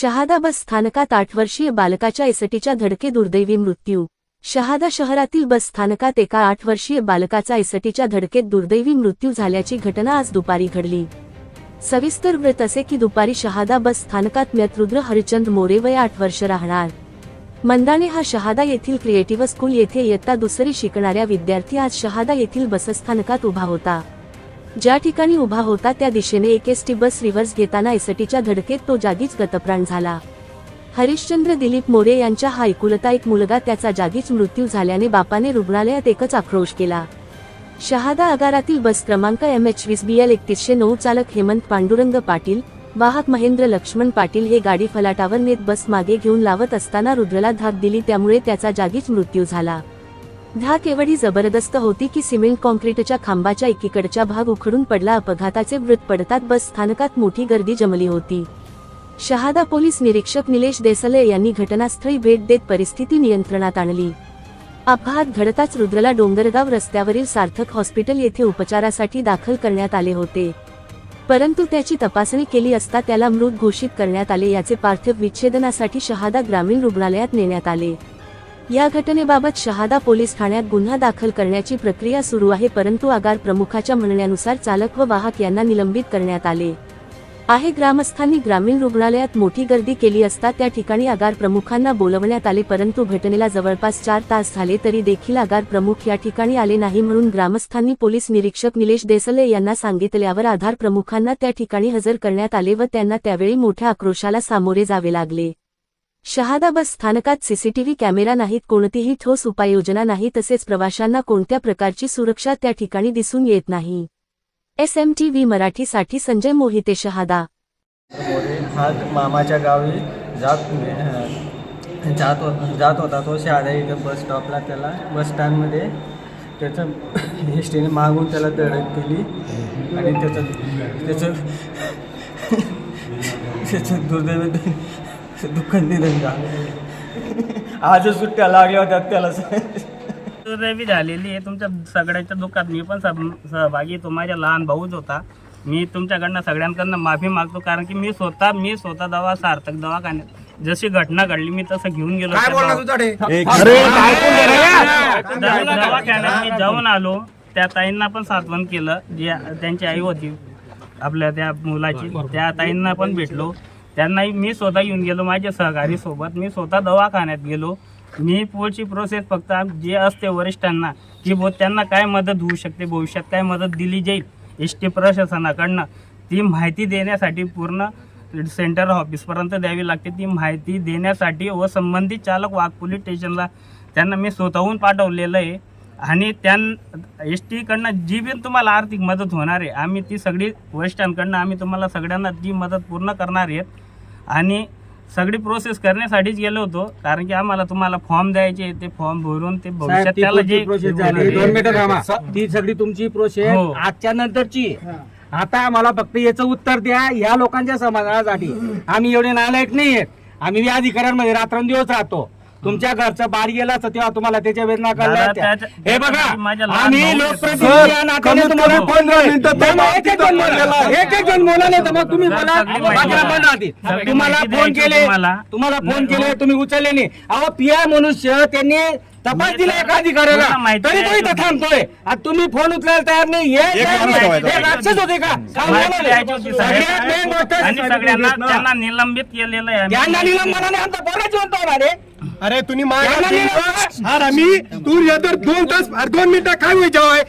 शहादा बस स्थानकात आठ वर्षीय बालकाच्या एसटीच्या धडके दुर्दैवी मृत्यू. शहादा शहरातील बस स्थानकात एका आठ वर्षीय बालकाचा एसटीच्या धडकेत दुर्दैवी मृत्यू झाल्याची घटना आज दुपारी घडली. सविस्तर व्रत असे की दुपारी शहादा बस स्थानकात म्यतरुद्र हरिचंद मोरे वय आठ वर्ष राहणार. मंदाणे हा शहादा येथील क्रिएटिव्ह स्कूल येथे इयत्ता दुसरी शिकणाऱ्या विद्यार्थी आज शहादा येथील बसस्थानकात उभा होता. ज्या ठिकाणी उभा होता त्या दिशेने एक एस टी बस रिव्हर्स घेताना एसटीच्या धडकेत तो जागीच गतप्राण झाला. हरिश्चंद्र दिलीप मोरे यांच्या हा एकुलता एक मुलगा त्याचा जागीच मृत्यू झाल्याने बापाने रुग्णालयात एकच आक्रोश केला. शहादा आगारातील बस क्रमांक एम एच वीस बी एल एकतीसशे नऊ चालक हेमंत पांडुरंग पाटील वाहक महेंद्र लक्ष्मण पाटील हे गाडी फलाटावर नेत बस मागे घेऊन लावत असताना रुद्रला धाक दिली त्यामुळे त्याचा जागीच मृत्यू झाला. धाक एवढी जबरदस्त होती की सिमेंट कॉन्क्रीटच्या खांबाच्या एकीकडचा भाग उखडून पडला. अपघाताचे वृत्त पडतात बस स्थानकात मोठी गर्दी जमली होती. शहादा पोलीस निरीक्षक निलेश देसले यांनी घटनास्थळी भेट देत परिस्थिती नियंत्रणात आणली. अपघात घडताच रुद्रला डोंगरगाव रस्त्यावरील सार्थक हॉस्पिटल येथे उपचारासाठी दाखल करण्यात आले होते. परंतु त्याची तपासणी केली असता त्याला मृत घोषित करण्यात आले याचे पार्थिव विच्छेदनासाठी शहादा ग्रामीण रुग्णालयात नेण्यात आले. या घटनेबाबत शहादा पोलीस ठाण्यात गुन्हा दाखल करण्याची प्रक्रिया सुरू आहे परंतु आगार प्रमुखाच्या म्हणण्यानुसार चालक व वाहक यांना निलंबित करण्यात आले. आहे ग्रामस्थांनी ग्रामीण रुग्णालयात मोठी गर्दी केली असता त्या ठिकाणी आगार प्रमुखांना बोलवण्यात आले परंतु घटनेला जवळपास चार तास झाले तरी देखील आगार प्रमुख या ठिकाणी आले नाही म्हणून ग्रामस्थांनी पोलीस निरीक्षक निलेश देसले यांना सांगितल्यावर आधार प्रमुखांना त्या ठिकाणी हजर करण्यात आले व त्यांना त्यावेळी मोठ्या आक्रोशाला सामोरे जावे लागले. शहादा बस स्थानकात सीसीटीव्ही कॅमेरा नाहीत कोणतीही ठोस उपाययोजना नाही तसेच प्रवाशांना कोणत्या प्रकारची सुरक्षा त्या ठिकाणी दिसून येत नाही. एस एम टी व्ही मराठीसाठी संजय मोहिते शहादा. हा मामाच्या गावी जात जात जात होता तो शहादा इथं बस स्टॉपला त्याला बस स्टँडमध्ये त्याचं एस मागून त्याला धडक केली आणि त्याचं त्याचं त्याचं दुर्दैव दुःख निधन झालं आजच सुट्ट्या लागल्या होत्या त्याला. दुर्दैवी झालेली आहे. तुमच्या सगळ्याच्या दुःखात मी पण सह- सहभागी तो माझ्या लहान भाऊच होता. मी तुमच्याकडनं सगळ्यांकडनं माफी मागतो. कारण की मी स्वतः मी स्वतः दवा सार्थक दवाखान्यात जशी घटना घडली मी तसं घेऊन गेलो दवाखान्यात मी जाऊन आलो. त्या ताईंना पण सातवण केलं. जी त्यांची आई होती आपल्या त्या मुलाची. त्या ताईंना पण भेटलो. त्यांनाही मी स्वतः येऊन गेलो माझ्या सहकारी सोबत. मी स्वतः दवाखान्यात गेलो. मी पुढची प्रोसेस फक्त जे असते वरिष्ठांना की बो त्यांना काय मदत होऊ शकते भविष्यात काय मदत दिली जाईल एस टी प्रशासनाकडनं ती माहिती देण्यासाठी पूर्ण सेंटर ऑफिसपर्यंत द्यावी लागते. ती माहिती देण्यासाठी व संबंधित चालक वाघ पोलीस स्टेशनला त्यांना मी स्वतःहून पाठवलेलं आहे. आणि त्यां एस टीकडनं जी बी तुम्हाला आर्थिक मदत होणार आहे आम्ही ती सगळी वरिष्ठांकडनं आम्ही तुम्हाला सगळ्यांना ती मदत पूर्ण करणार आहेत आणि सगळी प्रोसेस करण्यासाठीच गेलो होतो कारण की आम्हाला तुम्हाला फॉर्म द्यायचे ते फॉर्म भरून ते भविष्यात त्याला जे प्रोसेस झाली. दोन मिनिटं थांबा. ती सगळी तुमची प्रोसेस हो. आजच्या नंतरची. आता मला फक्त याचं उत्तर द्या या लोकांच्या समाधानासाठी आम्ही एवढे नालायक नाही आहेत आम्ही या अधिकाऱ्यांमध्ये रात्रंदिवस राहतो. तुमच्या घरचं बारी गेला असतं तेव्हा तुम्हाला त्याच्या वेदना कळल्या हे बघा आम्ही लोकप्रतिनिधी या नात्याने कमीत तुम्हाला कमी पंधरा मिनिटं नाही, नाही, एक एक जण बोला. एक एक जण बोला नाही तर मग तुम्ही सगळी माहिती द्या. सगळी तुम्हाला माहिती फोन द्यायची केले तुम्हाला. तुम्हाला फोन केले हो. तुम्ही उचलले नाही अहो पिया मनुष्य त्यांनी तपास दिला एका अधिकाऱ्याला माहिती तरी तो आहे. इथं थांबतोय आता तुम्ही फोन उचलायला तयार नाही हे हे- हे राक्षस होते का काय माहिती म्हणाले? द्यायची होती सगळ्यात main सगळ्यांना. गोष्ट आणि सगळ्यांना त्यांना निलंबित केलेलं आहे त्यांना आम्ही. निलंबनाने आमचा पोराची म्हणतो अरे अरे तुम्ही त्यांना माझ्या निलंबन- अरे मी तू या तर दोन तास दोन मिनिटं काय होईल जेवाय